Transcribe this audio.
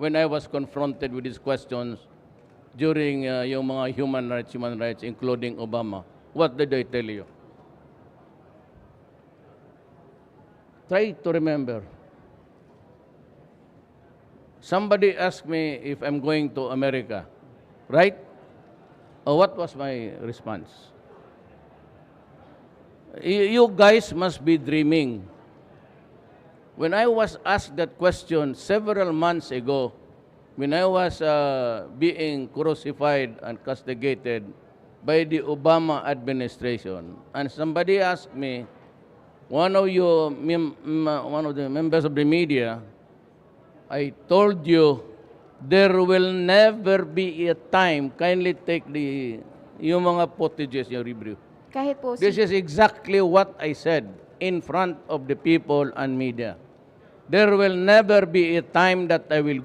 when I was confronted with these questions during uh, yung mga human rights, human rights, including Obama. What did I tell you? Try to remember. Somebody asked me if I'm going to America, right? Uh, what was my response? You guys must be dreaming. When I was asked that question several months ago, when I was uh, being crucified and castigated by the Obama administration, and somebody asked me, one of you, mem- m- one of the members of the media, I told you there will never be a time. Kindly take the yung mga footages yung review. Kahit po This is exactly what I said in front of the people and media. There will never be a time that I will